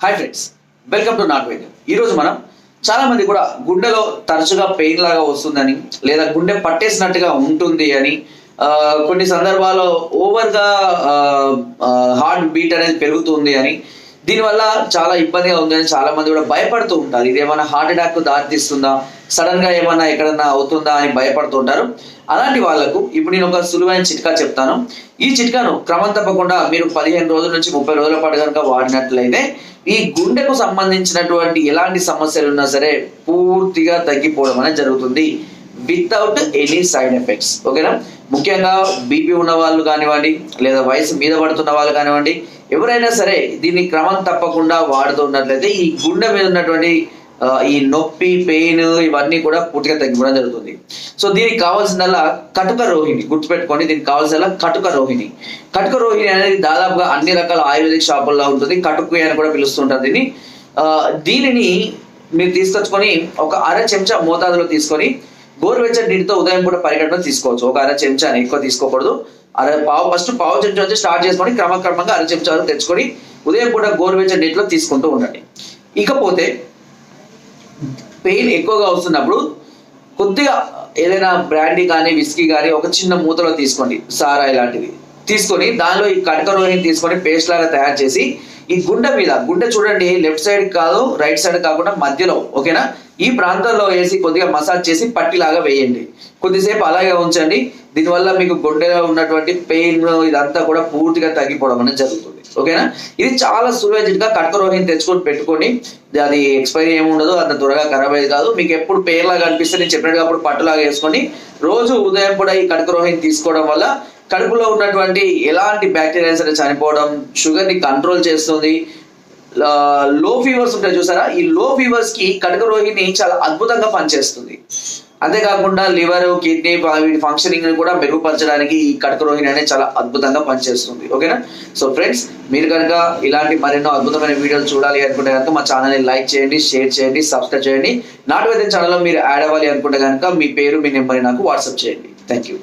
Hi friends welcome to నాట్ వైద్యం ఈరోజు మనం చాలా మంది కూడా గుండెలో తరచుగా పెయిన్ లాగా వస్తుందని లేదా గుండె పట్టేసినట్టుగా ఉంటుంది అని కొన్ని సందర్భాల్లో ఓవర్గా హార్ట్ బీట్ అనేది పెరుగుతుంది అని దీనివల్ల చాలా ఇబ్బందిగా ఉందని చాలా మంది కూడా భయపడుతూ ఉంటారు. ఇది ఏమైనా హార్ట్ అటాక్ దారితీస్తుందా? సడన్గా ఏమైనా ఎక్కడన్నా అవుతుందా అని భయపడుతూ ఉంటారు. అలాంటి వాళ్ళకు ఇప్పుడు నేను ఒక సులువైన చిట్కా చెప్తాను. ఈ చిట్కాను క్రమం తప్పకుండా మీరు పదిహేను రోజుల నుంచి ముప్పై రోజుల పాటు కనుక వాడినట్లయితే ఈ గుండెకు సంబంధించినటువంటి ఎలాంటి సమస్యలు ఉన్నా సరే పూర్తిగా తగ్గిపోవడం అనేది జరుగుతుంది వితౌట్ ఎనీ సైడ్ ఎఫెక్ట్స్ ఓకేనా? ముఖ్యంగా బీపీ ఉన్న వాళ్ళు కానివ్వండి లేదా వయసు మీద పడుతున్న వాళ్ళు కానివ్వండి ఎవరైనా సరే దీన్ని క్రమం తప్పకుండా వాడుతున్నట్లయితే ఈ గుండె మీద ఉన్నటువంటి ఈ నొప్పి పెయిన్ ఇవన్నీ కూడా పూర్తిగా తగ్గిపోవడం జరుగుతుంది. సో దీనికి కావాల్సిందల్లా కటుక రోహిణి గుర్తుపెట్టుకోండి దీనికి కావాల్సిందల్లా కటుక రోహిణి. కటుక రోహిణి అనేది దాదాపుగా అన్ని రకాల ఆయుర్వేదిక్ షాపుల్లో ఉంటుంది. కటుకు అని కూడా పిలుస్తుంటారు దీన్ని. దీనిని మీరు తీసుకొచ్చుకొని ఒక అర చెంచా మోతాదులో తీసుకొని గోరువెచ్చని నీటితో ఉదయం కూడా పరిగణన తీసుకోవచ్చు. ఒక అర చెంచా ఎక్కువ తీసుకోకూడదు. అర పావు ఫస్ట్ పావు చెంచా వచ్చి స్టార్ట్ చేసుకొని క్రమక్రమంగా అర చెంచా తెచ్చుకొని ఉదయం కూడా గోరువెచ్చని నీటిలో తీసుకుంటూ ఉండండి. ఇకపోతే పెయిన్ ఎక్కువగా వస్తున్నప్పుడు కొద్దిగా ఏదైనా బ్రాండీ కానీ విస్కీ కానీ ఒక చిన్న మూతలో తీసుకోండి. సారా ఇలాంటివి. తీసుకొని దానిలో ఈ కటక రోహిని తీసుకొని పేస్ట్ లాగా తయారు చేసి ఈ గుండె మీద గుండె చూడండి లెఫ్ట్ సైడ్ కాదు రైట్ సైడ్ కాకుండా మధ్యలో ఓకేనా? ఈ ప్రాంతంలో వేసి కొద్దిగా మసాజ్ చేసి పట్టిలాగా వేయండి. కొద్దిసేపు అలాగే ఉంచండి. దీనివల్ల మీకు గుండెలో ఉన్నటువంటి పెయిన్ ఇదంతా కూడా పూర్తిగా తగ్గిపోవడం అనేది జరుగుతుంది. ఓకేనా? ఇది చాలా సులభంగా కటక రోహిని తెచ్చుకొని పెట్టుకొని అది ఎక్స్పైరీ ఏమి ఉండదు అంత త్వరగా ఖరాబ్ అయ్యేది కాదు. మీకు ఎప్పుడు పేర్లాగా అనిపిస్తే నేను చెప్పినట్టుగా అప్పుడు పట్టులాగా వేసుకొని రోజు ఉదయం కూడా ఈ కటక రోహిని తీసుకోవడం వల్ల కడుపులో ఉన్నటువంటి ఎలాంటి బ్యాక్టీరియా సరే చనిపోవడం షుగర్ని కంట్రోల్ చేస్తుంది. లో ఫీవర్స్ ఉంటాయి చూసారా? ఈ లో ఫీవర్స్కి కటక రోగిని చాలా అద్భుతంగా పనిచేస్తుంది. అంతేకాకుండా లివర్ కిడ్నీ వీటి ఫంక్షనింగ్ కూడా మెరుగుపరచడానికి ఈ కడక రోహిణి అనేది చాలా అద్భుతంగా పనిచేస్తుంది. ఓకేనా? సో ఫ్రెండ్స్ మీరు కనుక ఇలాంటి మరెన్నో అద్భుతమైన వీడియోలు చూడాలి అనుకుంటే కనుక మా ఛానల్ని లైక్ చేయండి షేర్ చేయండి సబ్స్క్రైబ్ చేయండి. నాటు వైద్యం ఛానల్లో మీరు యాడ్ అవ్వాలి అనుకుంటే కనుక మీ పేరు మీ నెంబర్ నాకు వాట్సాప్ చేయండి. Thank you